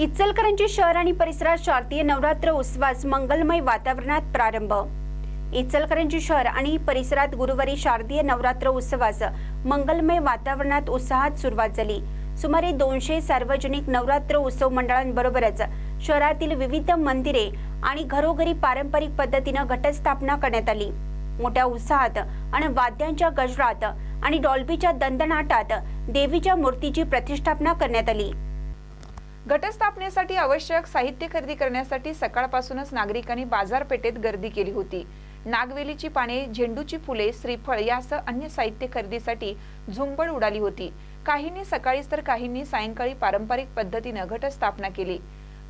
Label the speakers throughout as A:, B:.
A: इचलकरंजी शहर आणि परिसरात शारदीय नवरात्र उत्सवास मंगलमय वातावरणात प्रारंभ. इचलकरंजी शहर आणि परिसरात गुरुवारी शारदीय नवरात्र उत्सवास मंगलमय वातावरणात उत्साहात सुरुवात झाली. सुमारे दोनशे सार्वजनिक नवरात्र उत्सव मंडळांबरोबरच शहरातील विविध मंदिरे आणि घरोघरी पारंपरिक पद्धतीनं घटस्थापना करण्यात आली. मोठ्या उत्साहात आणि वाद्यांच्या गजरात आणि डॉल्बीच्या दंदनाटात देवीच्या मूर्तीची प्रतिष्ठापना करण्यात आली.
B: घटस्थापनेसाठी आवश्यक साहित्य खरेदी करण्यासाठी सकाळपासूनच नागरिकांनी बाजारपेठेत गर्दी केली होती. नागवेलीची पाने झेंडूची फुले श्रीफळ यासह अन्य साहित्य खरेदीसाठी झुंबड उडाली होती. काहींनी सकाळीच तर काहींनी सायंकाळी पारंपरिक पद्धतीनं घटस्थापना केली.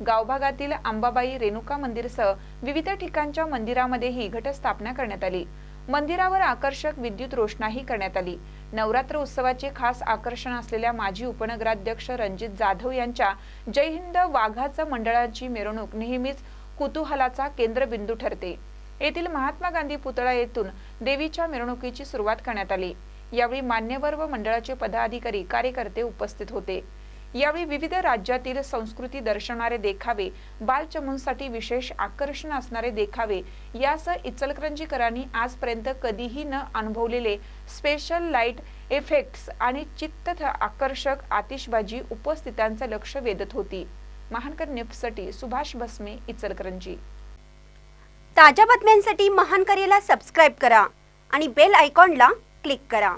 B: गावभागातील अंबाबाई रेणुका मंदिरसह विविध ठिकाणच्या मंदिरामध्येही घटस्थापना करण्यात आली. मंदिरावर आकर्षक विद्युत रोषणाही करण्यात आली. नवरात्र उत्सवाचे खास आकर्षण असलेल्या माजी उपनगराध्यक्ष रणजित जाधव यांच्या जय हिंद वाघाचं मंडळाची मिरवणूक नेहमीच कुतूहलाचा केंद्रबिंदू ठरते. येथील महात्मा गांधी पुतळा येथून देवीच्या मिरवणुकीची सुरुवात करण्यात आली. यावेळी मान्यवर व मंडळाचे पदाधिकारी कार्यकर्ते उपस्थित होते. यावेळी विविध राज्यातील संस्कृती दर्शवणारे देखावे बालचमूंसाठी विशेष आकर्षण असणारे देखावे यासह इचलकरंजीकरांनी आजपर्यंत कधीही न अनुभवलेले स्पेशल लाइट इफेक्ट्स आणि चित्त आकर्षक आतिषबाजी उपस्थितांचं लक्ष वेधत होती. महानकर न्यूजसाठी सुभाष बसमे इचलकरंजी.
A: ताज्या बातम्यांसाठी महानकरेला सबस्क्राईब करा आणि बेल आयकॉनला क्लिक करा.